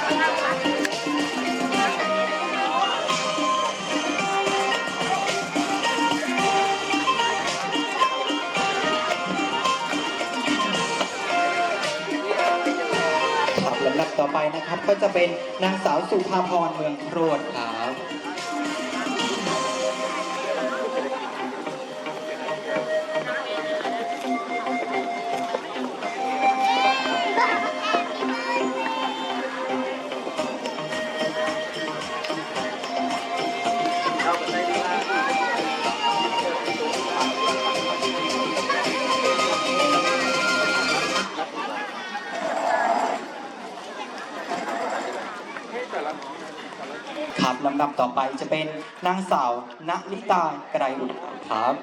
ครับลำดับต่อไปนะครับก็จะเป็นนางสาวสุภาพรเมืองโครดครับำดับต่อไปจะเป็นนางสาวณลิตาไกรอุดครับ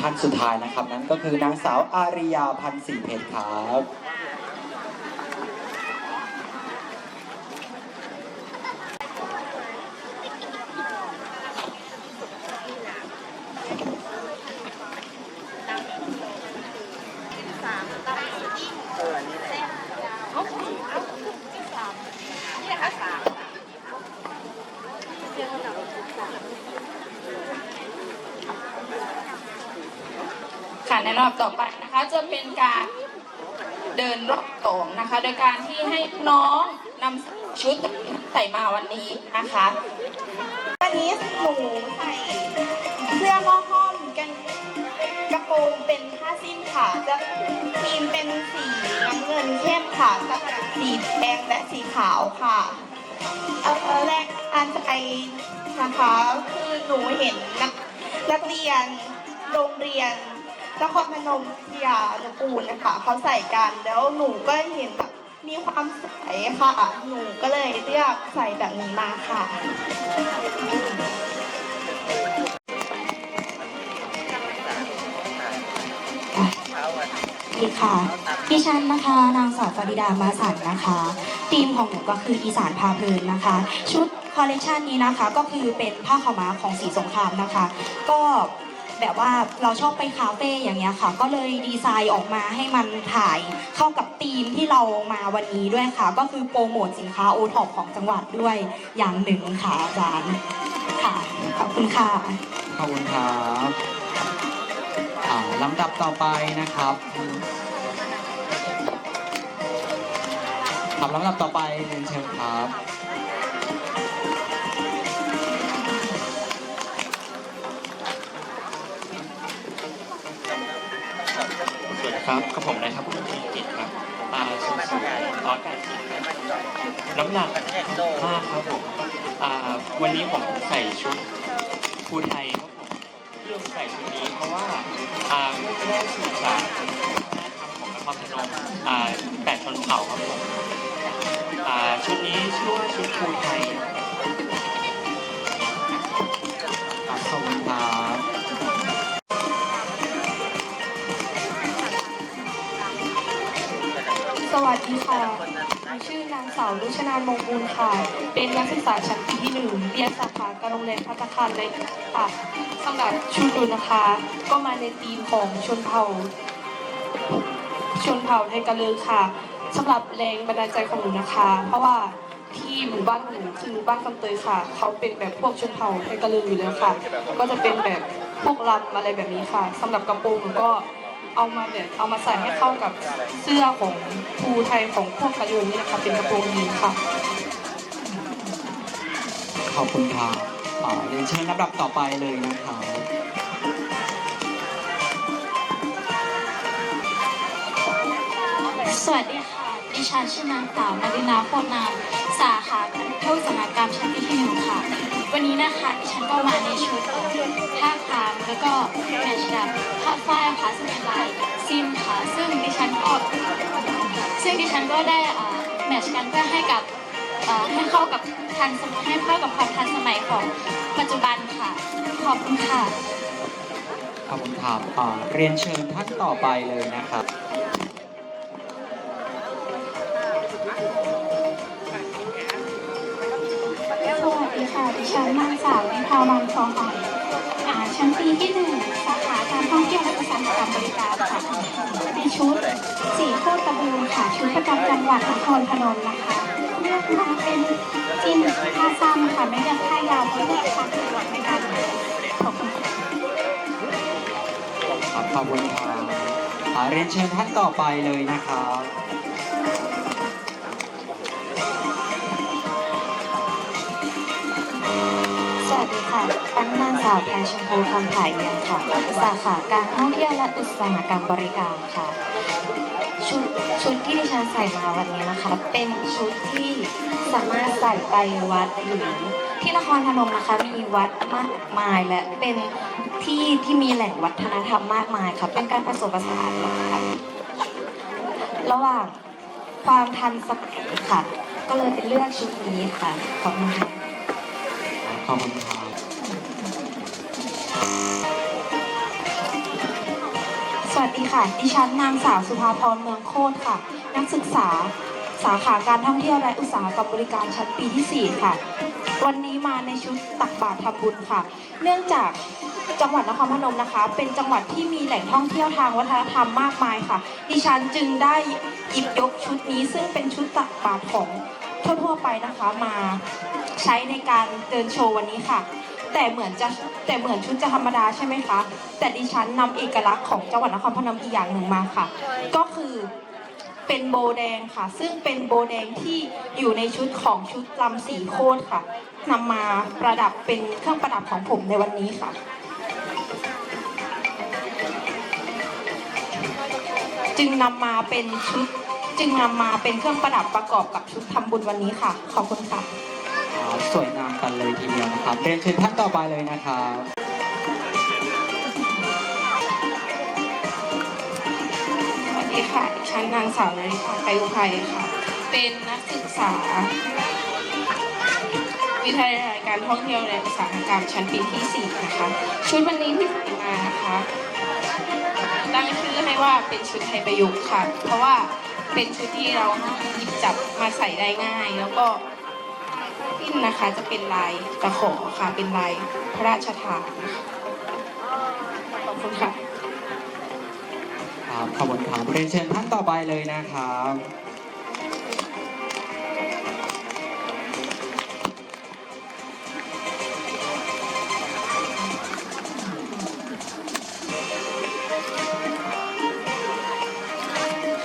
ท่านสุดท้ายนะครับ นั้นก็คือนางสาวอาริยาพันธ์ศรีเพชรครับ รอบต่อไปนะคะ จะเป็นการเดินรอบสองนะคะ โดยการที่ให้น้องนำชุดใส่มาวันนี้นะคะวันนี้หนูใส่เสื้อหม้อห้อมกันกระโปรงเป็นผ้าสิ้นค่ะจะทีมเป็นสีน้ำเงินเข้มค่ะกับสีแดงและสีขาวค่ะเอ่อแรกอันไอนะคะคือหนูเห็นนักนักเรียนโรงเรียน นครพนมวิทยานุกูลนะคะเขาใส่กันแล้วหนูก็เห็นแบบมีความสวยค่ะ หนูก็เลยเลือกใส่แบบนี้มาค่ะดีค่ะดิฉันนะคะนางสาวฟาริดามาสันนะคะธีมของหนูก็คืออีสานพาเพลินนะคะ ชุดคอลเลกชันนี้นะคะก็คือเป็นผ้าขาวม้าของสีสงครามนะคะ ก็ แบบว่าเราชอบไปคาเฟ่อย่างเงี้ยค่ะ ก็เลยดีไซน์ออกมาให้มันถ่ายเข้ากับธีมที่เรามาวันนี้ด้วยค่ะ ก็คือโปรโมทสินค้าโอท็อปของจังหวัดด้วยอย่างหนึ่งค่ะอาจารย์ค่ะขอบคุณค่ะขอบคุณครับอ่าลำดับต่อไปนะครับครับลำดับต่อไปเรียนเชิญครับ ครับกับผมนะครับคุณธีกิจครับอาสุสุออสการกิจน้ำหนักมากครับผมวันนี้ผมใส่ชุดภูไทยครับผมที่ผมใส่ชุดนี้เพราะว่าอ่าเพื่อจะได้สื่อสารวัฒนธรรมของนครพนมอ่าแปดชนเผ่าครับผมชุดนี้ชื่อว่าชุดภูไทย ค่ะ ชื่อนางสาวรุชนานมงกุลค่ะ เป็นนักศึกษาชั้นปีที่หนึ่งเรียนสาขาการโรงเรียนพัฒคารเลยค่ะสำหรับชุดนูนะคะ ก็มาในธีมของชนเผ่า ชนเผ่าไทยกะเลิกค่ะสำหรับแรงบันดาลใจของหนูนะคะ เพราะว่าที่หมู่บ้านหนูคือหมู่บ้านคำเตยค่ะ เขาเป็นแบบพวกชนเผ่าไทยกะเลิกอยู่แล้วค่ะ ก็จะเป็นแบบพวกลำอะไรแบบนี้ค่ะสำหรับกระโปรงหนูก็ เอามาแบบเอามาใส่ให้เข้ากับเสื้อของภูไทยของพวกกระยูงนี่นะคะเป็นกระโปรงยีนค่ะ ขอบคุณค่ะอ่าเรียนเชิญลำดับต่อไปเลยนะคะสวัสดีค่ะ ดิฉันชื่อนางสาวมารินาโพนาสาขาการเที่ยวสาหกรรมชั้นที่หนึ่งค่ะ วันนี้นะคะดิฉันก็มาในชุดผ้าครามแล้วก็แมช์กับผ้าฝ้ายค่ะซึ่งเป็นลายซิมค่ะซึ่งดิฉันก็ซึ่งดิฉันก็ได้แมชกันเพื่อให้กับให้เข้ากับทันสมัยให้เข้ากับความทันสมัยของปัจจุบันค่ะ ขอบคุณค่ะขอบคุณครับอ่าเรียนเชิญท่านต่อไปเลยนะครับ ฉันนางสาววิภาวันทองหอยอ่าชั้นปีที่หนึ่งสาขาการท่องเที่ยวและอุตสาหกรรมบริการค่ะในชุดสีโคตรตะบูนค่ะชุดประจำจังหวัดนครพนมนะคะเลือกมาเป็นจิ้นผ้าสั้นค่ะไม่เลือกผ้ายาวเพราะเลือกความสะดวกในการเดินขอบคุณค่ะครับขอบคุณครับอ่าเรียนเชิญท่านต่อไปเลยนะครับ ดีค่ะอันนางสาวแพรชมพูคำผายเยียค่ะ สาขาการท่องเที่ยวและอุตสาหกรรมบริการค่ะ ชุดชุดที่ดิฉันใส่มาวันนี้นะคะ เป็นชุดที่สามารถใส่ไปวัดหรือที่นครพนมนะคะ มีวัดมากมายและเป็นที่ที่มีแหล่งวัฒนธรรมมากมายค่ะ เป็นการผสมผสานนะคะระหว่างความทันสมัยค่ะ ก็เลยเลือกชุดนี้ค่ะ ขอบคุณค่ะ ขอบคุณครับ ดีค่ะ ดิฉันนางสาวสุภาพรเมืองโคตรค่ะ นักศึกษาสาขาการท่องเที่ยวและอุตสาหกรรมบริการชั้นปีที่ 4 ค่ะ วันนี้มาในชุดตักบาตรทำบุญค่ะ เนื่องจากจังหวัดนครพนมนะคะ เป็นจังหวัดที่มีแหล่งท่องเที่ยวทางวัฒนธรรมมากมายค่ะ ดิฉันจึงได้หยิบยกชุดนี้ ซึ่งเป็นชุดตักบาตรของทั่วๆไปนะคะมาใช้ในการเดินโชว์วันนี้ค่ะ แต่เหมือนจะแต่เหมือนชุดจะธรรมดาใช่ไหมคะ แต่ดิฉันนำเอกลักษณ์ของจังหวัดนครพนมอีกอย่างหนึ่งมาค่ะ ก็คือเป็นโบแดงค่ะ ซึ่งเป็นโบแดงที่อยู่ในชุดของชุดลำสีโคตรค่ะนำมาประดับเป็นเครื่องประดับของผมในวันนี้ค่ะ จึงนำมาเป็นชุด จึงนำมาเป็นเครื่องประดับประกอบกับชุดทำบุญวันนี้ค่ะ ขอบคุณค่ะ ครับสวยงามกันเลยทีเดียวนะครับเรียนเชิญท่านต่อไปเลยนะครับสวัสดีค่ะดิฉันนางสาวนาริตาไกรอุภัยค่ะ เป็นนักศึกษา วิทยาลัยการท่องเที่ยวและอุตสาหกรรมชั้นปีที่ 4 นะคะ ชุดวันนี้ที่ใส่มานะคะตั้งชื่อให้ว่าเป็นชุดไทยประยุกต์ค่ะ เพราะว่าเป็นชุดที่เราหยิบจับมาใส่ได้ง่าย แล้วก็ นนะคะ จะเป็นลายตะขอค่ะ เป็นลายพระราชทานนะคะขอบคุณค่ะครับขอบคุณครับเรียนเชิญท่านต่อไปเลยนะครับ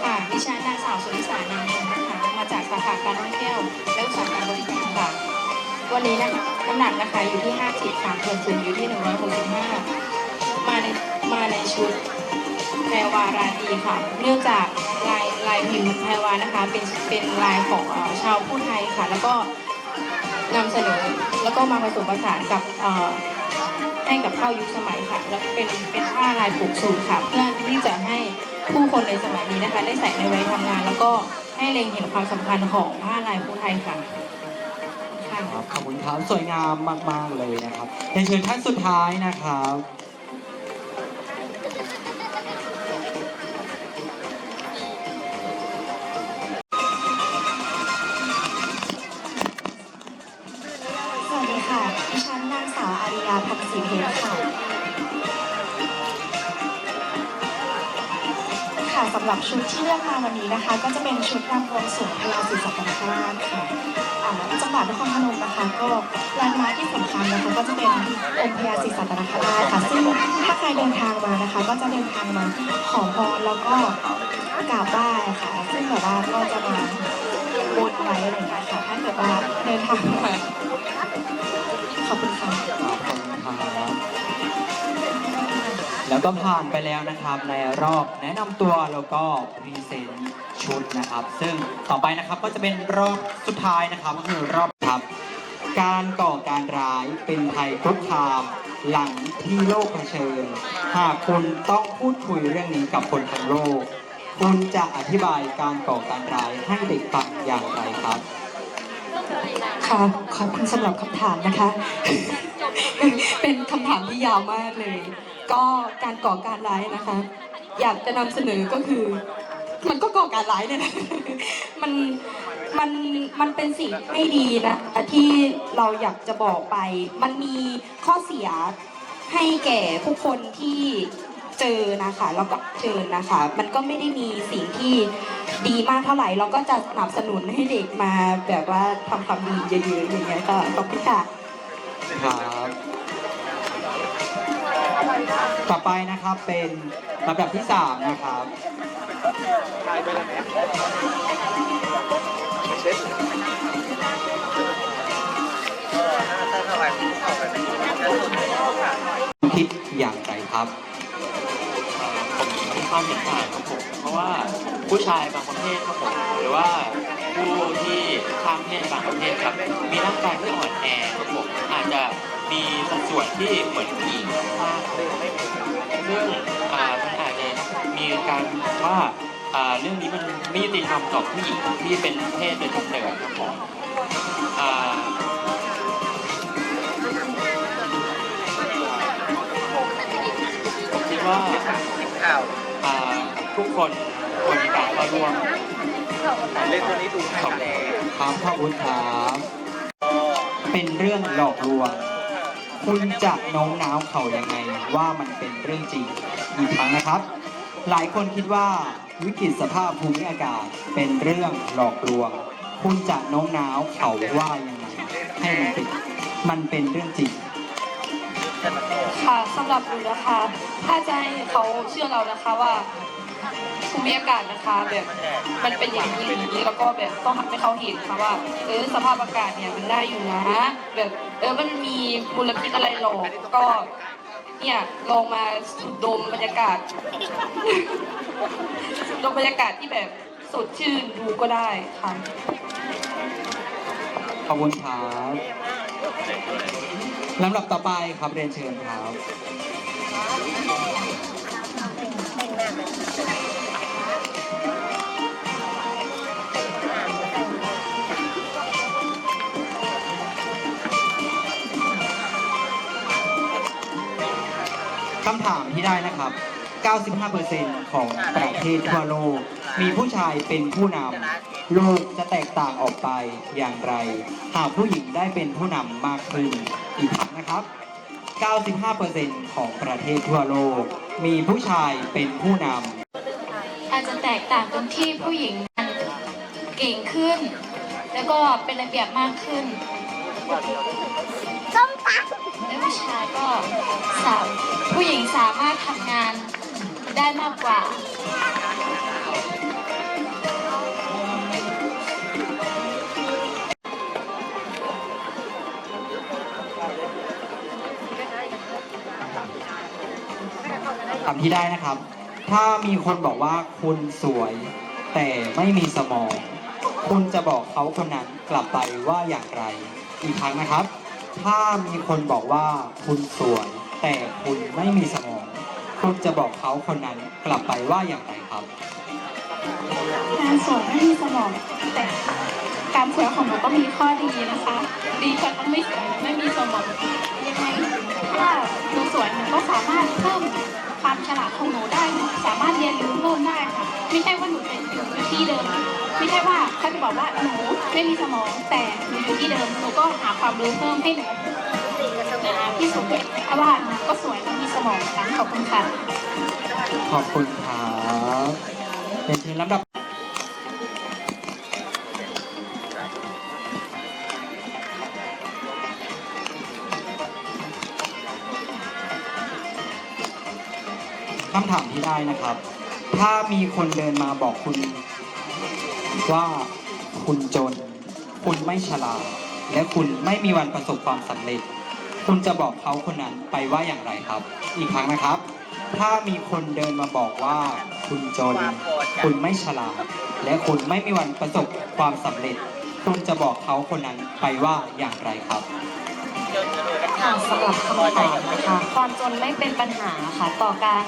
ค่ะดิฉันนางสาวสุริสานามนนะคะ มาจากสาขาการท่องเที่ยวและอุตสาหกรรมบริการค่ะ วันนี้นะคะน้ำหนักนะคะอยู่ที่ 50ค่ะส่วนสูงอยู่ที่ 165 มาในมาในชุดแพรวาราตีค่ะ เนื่องจากลายลายพิมพ์แพรวานะคะเป็นเป็นลายของชาวผู้ไทยค่ะ แล้วก็นำเสนอแล้วก็มาผสมผสานกับให้กับเข้ายุคสมัยค่ะ แล้วเป็นเป็นผ้าลายผูกสูทค่ะ เพื่อที่จะให้ผู้คนในสมัยนี้นะคะ ได้ใส่ในวัยทำงาน แล้วก็ให้เล็งเห็นความสำคัญของผ้าลายผู้ไทยค่ะ ขอบคุณครับสวยงามมาก ๆ เลยนะครับเรียนเชิญท่านสุดท้ายนะครับ ชุดที่เลือกมาวันนี้นะคะ ก็จะเป็นชุดรำวงสรวงพญาศรีสัตนคราชค่ะอ่าจังหวัดนครพนมนะคะก็แลนด์มาร์คที่สำคัญนะคะก็จะเป็นองค์พญาศรีสัตนคราชค่ะซึ่งถ้าใครเดินทางมานะคะ ก็จะเดินทางมาขอพรแล้วก็กราบไหว้ค่ะ ซึ่งแบบว่าก็จะมาบนไว้อะไรอย่างเงี้ยค่ะถ้าเกิดว่าเดินทางมาขอบคุณค่ะ แล้วก็ผ่านไปแล้วนะครับในรอบแนะนำตัวแล้วก็พรีเซนต์ชุดนะครับ ซึ่งต่อไปนะครับก็จะเป็นรอบสุดท้ายนะครับก็คือรอบครับการก่อการร้ายเป็นภัยคุกคามหลังที่โลกเผชิญ หากคุณต้องพูดคุยเรื่องนี้กับคนทั้งโลก คุณจะอธิบายการก่อการร้ายให้เด็กฟังอย่างไรครับ ค่ะ ขอบคุณสำหรับคำถามนะคะ เป็นคำถามที่ยาวมากเลย ก็การก่อการร้ายนะคะ อยากจะนำเสนอก็คือ มันก็ก่อการร้ายเนี่ยนะมันมันมันเป็นสิ่งไม่ดีนะที่เราอยากจะบอกไป มันมีข้อเสียให้แก่ผู้คนที่เจอนะคะแล้วก็เชิญนะคะ มันก็ไม่ได้มีสิ่งที่ดีมากเท่าไหร่ เราก็จะสนับสนุนให้เด็กมาแบบว่าทำความดีเยอะๆอย่างเงี้ยก็ขอบคุณค่ะ ครับต่อไปนะครับเป็นลำดับที่3นะครับคิดอย่างไรครับผมมีความเห็นต่างครับผมเพราะว่าผู้ชายบางประเภทครับผมหรือว่า ผู้ที่ข้ามเพศบางประเภทครับ มีร่างกายที่อ่อนแอครับผมอาจจะมีสัดส่วนที่เหมือนผู้หญิงมากซึ่งอ่ามันอาจจะมีการว่าอ่าเรื่องนี้มันไม่ยุติธรรมต่อผู้หญิงที่เป็นเพศโดยกำเนิดครับผมอ่าผมคิดว่าอ่าทุกคนควรมีการเข้าร่วม เล่นตัวนี้ดูให้ของแลครับพ่ออุ้นครับเป็นเรื่องหลอกลวง คุณจะโน้มน้าวเขายังไงว่ามันเป็นเรื่องจริงอีกครั้งนะครับ หลายคนคิดว่าวิกฤตสภาพภูมิอากาศเป็นเรื่องหลอกลวง คุณจะโน้มน้าวเขาว่ายังไงให้มันเป็นมันเป็นเรื่องจริงค่ะสำหรับหนูนะคะ ถ้าจะให้เขาเชื่อเรานะคะว่า ภูมิอากาศนะคะแบบมันเป็นอย่างนี้อย่างนี้แล้วก็แบบต้องทำให้เขาเห็นค่ะว่า เออสภาพอากาศเนี่ยมันได้อยู่นะแบบเออมันมีมลพิษอะไรหรอกก็เนี่ยลองมาสูดดมบรรยากาศดมบรรยากาศที่แบบสดชื่นดูก็ได้ค่ะขอบคุณครับลำดับต่อไปครับเรียนเชิญครับ คำถามที่ได้นะครับ 95%ของประเทศทั่วโลก มีผู้ชายเป็นผู้นำ โลกจะแตกต่างออกไปอย่างไร หากผู้หญิงได้เป็นผู้นำมากขึ้น อีกครั้งนะครับ 95%ของประเทศทั่วโลก มีผู้ชายเป็นผู้นำ อาจจะแตกต่างตรงที่ผู้หญิงเก่งขึ้น แล้วก็เป็นระเบียบมากขึ้นและผู้ชายก็สามผู้หญิงสามารถทำงานได้มากกว่า คำที่ได้นะครับ ถ้ามีคนบอกว่าคุณสวย แต่ไม่มีสมอง คุณจะบอกเขาคนนั้นกลับไปว่าอย่างไร อีกครั้งนะครับ ถ้ามีคนบอกว่าคุณสวย แต่คุณไม่มีสมอง คุณจะบอกเขาคนนั้นกลับไปว่าอย่างไรครับการสวยไม่มีสมองแต่การสวยของหนูก็มีข้อดีนะคะ ดีกว่าต้องไม่สวยไม่มีสมองยังไงถ้าหนูสวยหนูก็สามารถเพิ่ม ของหนูได้หนูสามารถเรียนรู้เพิ่มได้ค่ะ ไม่ใช่ว่าหนูจะอยู่ที่เดิม ไม่ใช่ว่าเขาจะบอกว่าหนูไม่มีสมองแต่หนูอยู่ที่เดิมหนูก็หาความรู้เพิ่มให้หนูที่สุดเพราะว่าหนูก็สวยและมีสมองค่ะขอบคุณค่ะ ขอบคุณครับเรียนเชิญลำดับำถามที่ได้นะครับ ถ้ามีคนเดินมาบอกคุณ ว่าคุณจน คุณไม่ฉลาด และคุณไม่มีวันประสบความสำเร็จ คุณจะบอกเขาคนนั้นไปว่าอย่างไรครับ อีกครั้งนะครับถถ้ามีคนเดินมาบอกว่า คุณจน คุณไม่ฉลาด และคุณไม่มีวันประสบความสำเร็จ คุณจะบอกเขาคนนั้นไปว่าอย่างไรครับ ค่ะสำหรับคำถามนะคะความจนไม่เป็นปัญหาค่ะต่อการ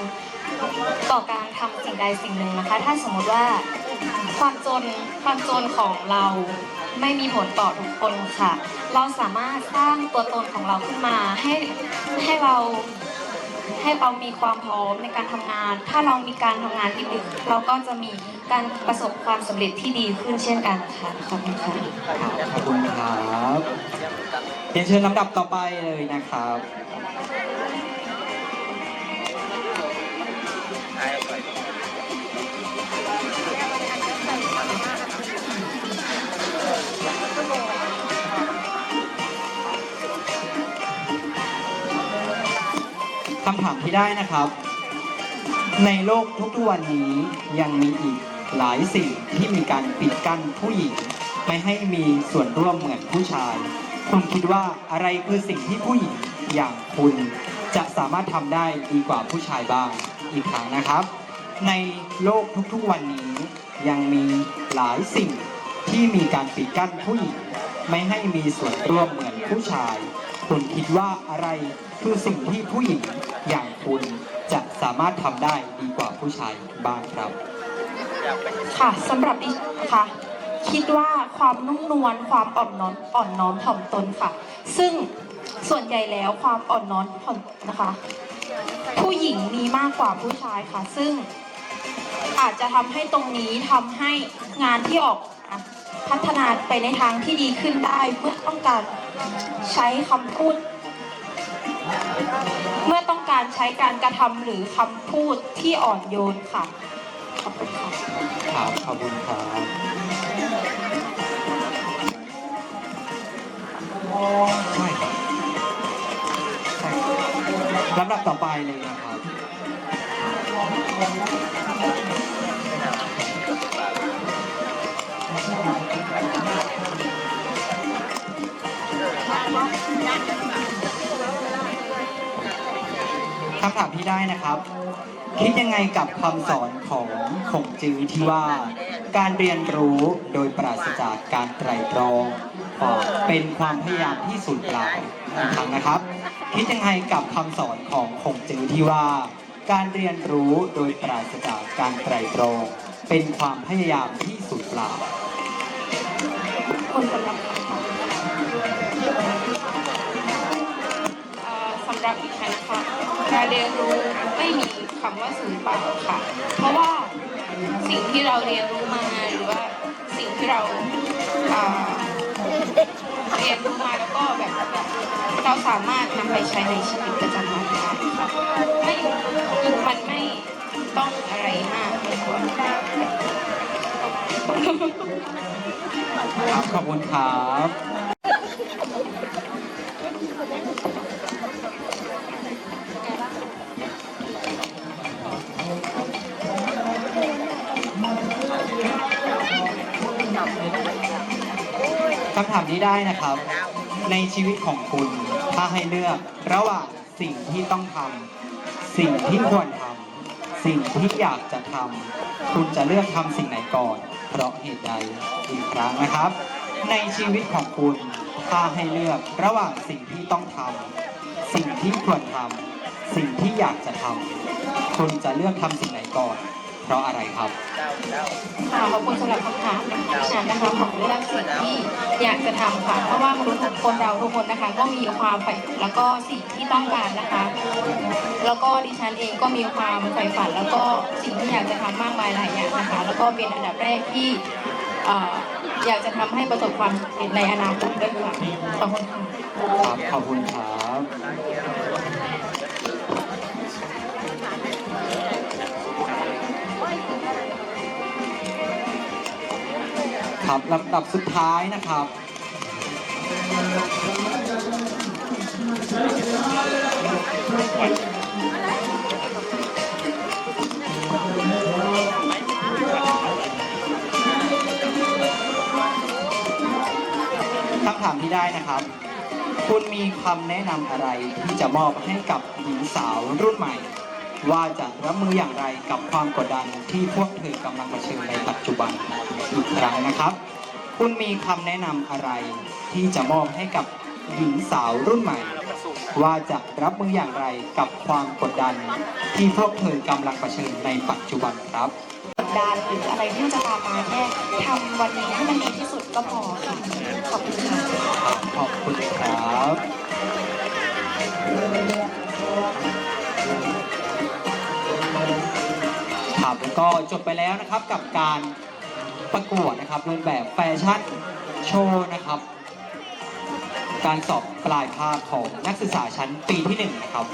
ต่อการทำสิ่งใดสิ่งหนึ่งนะคะ ถ้าสมมติว่าความจนความจนของเราไม่มีผลต่อทุกคนค่ะ เราสามารถสร้างตัวตนของเราขึ้นมาให้ให้เราให้เรามีความพร้อมในการทำงาน ถ้าเรามีการทำงานที่ดีเราก็จะมีการประสบความสำเร็จที่ดีขึ้นเช่นกันค่ะขอบคุณค่ะขอบคุณครับเรียนเชิญลำดับต่อไปเลยนะครับำถามที่ได้นะครับ ในโลกทุกๆวันนี้ยังมีอีกหลายสิ่งที่มีการปิดกั้นผู้หญิง ไม่ให้มีส่วนร่วมเหมือนผู้ชาย คุณคิดว่าอะไรคือสิ่งที่ผู้หญิงอย่างคุณจะสามารถทำได้ดีกว่าผู้ชายบ้างอีกครั้งนะครับ ในโลกทุกๆวันนี้ยังมีหลายสิ่งที่มีการปิดกั้นผู้หญิง ไม่ให้มีส่วนร่วมเหมือนผู้ชาย คุณคิดว่าอะไรคือสิ่งที่ผู้หญิงอย่างคุณจะสามารถทำได้ดีกว่าผู้ชายบ้างครับ ค่ะสำหรับดิฉันนะคะคิดว่าความนุ่มนวลความอ่อนน้อมอ่อนน้อมถ่อมตนค่ะ ซึ่งส่วนใหญ่แล้วความอ่อนน้อมถ่อมนะคะ ผู้หญิงมีมากกว่าผู้ชายค่ะ ซึ่งอาจจะทำให้ตรงนี้ทำให้งานที่ออก พัฒนาไปในทางที่ดีขึ้นได้เมื่อต้องการใช้คำพูด เมื่อต้องการใช้การกระทำหรือคำพูดที่อ่อนโยนค่ะ ขอบคุณค่ะครับขอบคุณครับใช่ครับใช่ครับลำดับต่อไปเลยนะครับ คำถามที่ได้นะครับ คิดยังไงกับคำสอนของขงจือที่ว่า การเรียนรู้โดยปราศจากการไตรตรองเป็นความพยายามที่สูญเปล่าอีกครั้งนะครับ คิดยังไงกับคำสอนของขงจือที่ว่า การเรียนรู้โดยปราศจากการไตรตรองเป็นความพยายามที่สูญเปล่าคุณสำหรั รับดิฉันนะคะการเรียนรู้ไม่มีคำว่าสูญเปล่าค่ะ เพราะว่าสิ่งที่เราเรียนรู้มาหรือว่าสิ่งที่เราเรียนรู้มาแล้วก็แบบเราสามารถนำไปใช้ในชีวิตประจำวันได้ค่ะไม่มันไม่ต้องอะไรมากเลยค่ะครับขอบคุณครับำถามนี้ได้นะครับ ในชีวิตของคุณ ถ้าให้เลือกระหว่างสิ่งที่ต้องทำสิ่งที่ควรทำสิ่งที่อยากจะทำคุณจะเลือกทำสิ่งไหนก่อน เพราะเหตุใดอีกครั้งนะครับ ในชีวิตของคุณ ถ้าให้เลือกระหว่างสิ่งที่ต้องทำสิ่งที่ควรทำสิ่งที่อยากจะทำคุณจะเลือกทำสิ่งไหนก่อน เพราะอะไรครับค่ะขอบคุณสำหรับคำถามดิฉันนะคะของเรื่องสิ่งที่อยากจะทำค่ะ เพราะว่ามนุษย์ทุกคนเราทุกคนนะคะ ก็มีความใฝ่แล้วก็สิ่งที่ต้องการนะคะ แล้วก็ดิฉันเองก็มีความใฝ่ฝัน แล้วก็สิ่งที่อยากจะทำมากมายหลายอย่างนะคะ แล้วก็เป็นอันดับแรกที่เอ่ออยากจะทำให้ประสบความสำเร็จในอนาคตด้วยค่ะขอบคุณค่ะ ครับขอบคุณครับ ครับลำดับสุดท้ายนะครับคำถามที่ได้นะครับ คุณมีคำแนะนำอะไรที่จะมอบให้กับหญิงสาวรุ่นใหม่ ว่าจะรับมืออย่างไรกับความกดดันที่พวกเธอกำลังเผชิญในปัจจุบัน อีกครั้งนะครับ คุณมีคำแนะนำอะไร ที่จะมอบให้กับหญิงสาวรุ่นใหม่ ว่าจะรับมืออย่างไรกับความกดดัน ที่พวกเธอกำลังเผชิญในปัจจุบันครับกดดันหรืออะไรที่มันจะตามมาแค่ทำวันนี้ให้มันดีที่สุดก็พอค่ะขอบคุณค่ะขอบคุณครับครับแล้วก็จบไปแล้วนะครับกับการ ประกวดนะครับเดินแบบแฟชั่นโชว์นะครับ การสอบปลายภาคของนักศึกษาชั้นปีที่หนึ่งนะครับ